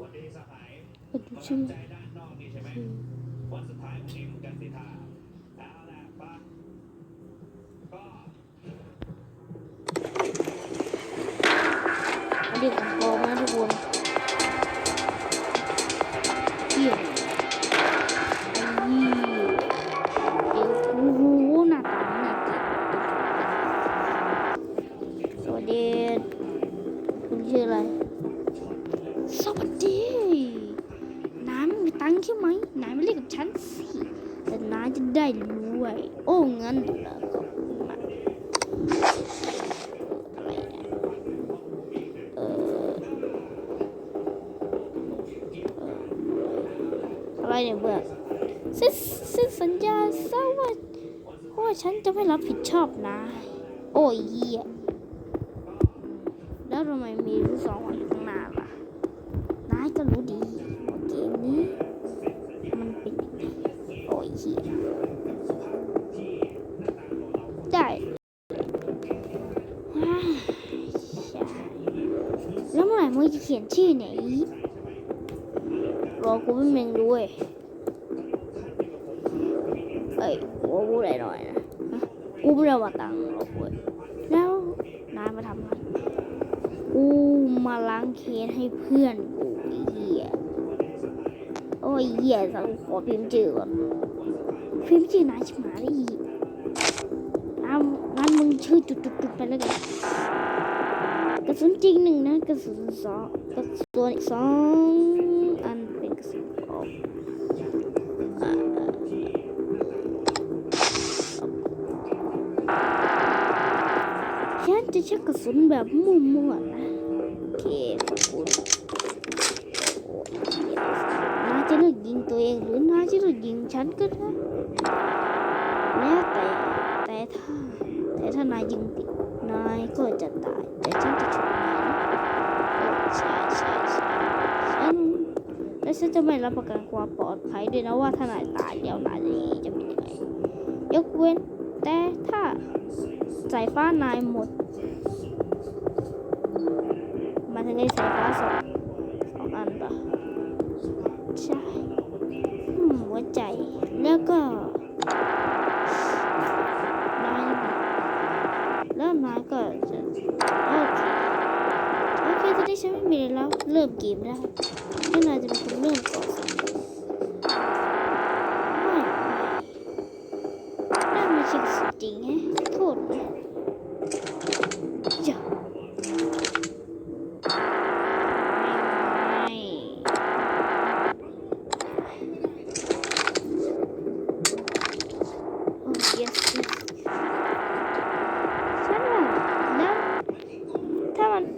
วันนี้สหายไปดูชื่อใจด้านนอกนี่ใช่ไหมวันสุดท้ายวันนี้มึงกันสิท่าเอาาไม่มีตังค์ใช่ไหมนายมาเล่นกับฉันสิแต่น้าจะได้รวยโอ้เงินเหรอขอบคุณมากอะไรเนี่ยเอออะไรเนี่ยเบื่อซึ่งซึ่งสัญญาซะว่าว่าฉันจะไม่รับผิดชอบนะโอ้ยเหี้ยแล้วทำไมมีลูกสองอยู่ข้างหน้าล่ะ เหี้ยได้แล้วเมื่อไหร่มึงจะเขียนชื่อเนี่ยอีรอกูเป็นเมงด้วยเอ้ยกูพูดอะไรหน่อยนะกูไม่ได้ว่าตังค์หรอกเว้ยแล้วนายมาทำอะไรกูมาล้างเคสให้เพื่อนกูไอ้เหี้ ยโอ้เหี้ยสังขอพิมพ์ชื่อก่อนพิมพ์ชื่อนายชิมาได้อีกน้ำงั้นมึงชื่อจุดๆๆไปแล้วกันกระสุนจริงหนึ่งนะกระสุนสองกระสุนสองอันเป็นกระสุนออกฉันจะใช้กระสุนแบบมั่วๆนะโอเค ยิงตัวเองหรือน้าจะเลือกยิงฉันก็ได้แล้แต่แต่ถ้าแต่ถ้านายยิงติดนายก็จะตาย แต่ฉันจะช่วยนายใช่ใช่ใช่ฉันและฉันจะไม่รับประกันความปลอดภัยด้วยนะว่าถ้านายตายเดี๋ยวนายจะเป็นยังไงยกเว้น แต่ถ้าสายฟ้านายหมดมันถึงได้สายฟ้าสอง ก็ได้ใช้ไม่มีอะไรแล้วเริ่มเกมได้แล้วนาจะเป็นคนเริ่มก่อนไม่ไม่นั่นมันชิงสุดจริงไงโทษนะ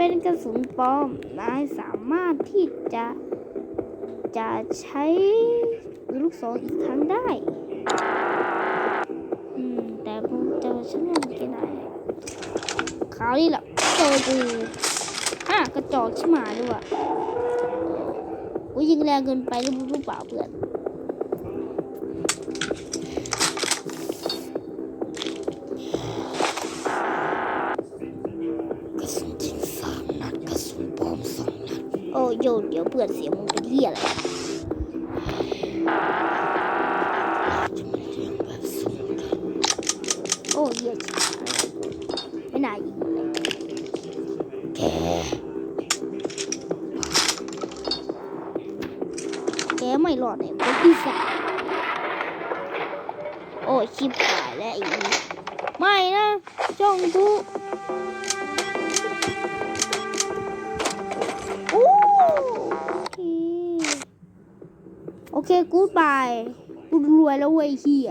เป็นกระสุนปลอม นายสามารถที่จะจะใช้ลูกศรอีกครั้งได้ อืม แต่ผมจะฉันว่ามันกี่นายคราวนี้แหละเจอกูอะกระจอกชิบหาด้วยว่ะกูยิงแรงเกินไปหรือรู้เปล่าเพื่อนกระสุน ระสุนปลอมสองนัดโอ้โยเดี๋ยวเพื่อนเสียงมึงเป็นเหี้ยอะไรจะมาเรียงแบบสุ่มกันโอ้เหี้ยชิบหายไม่น่ายิงเลยแกแกไม่รอดเนี่ยเป็นปีศาจโอ้ชิบหายแล้วอีไม่นะจ้องทุ เคโอเคกูดบายกูรวยแล้วเว้ยเฮีย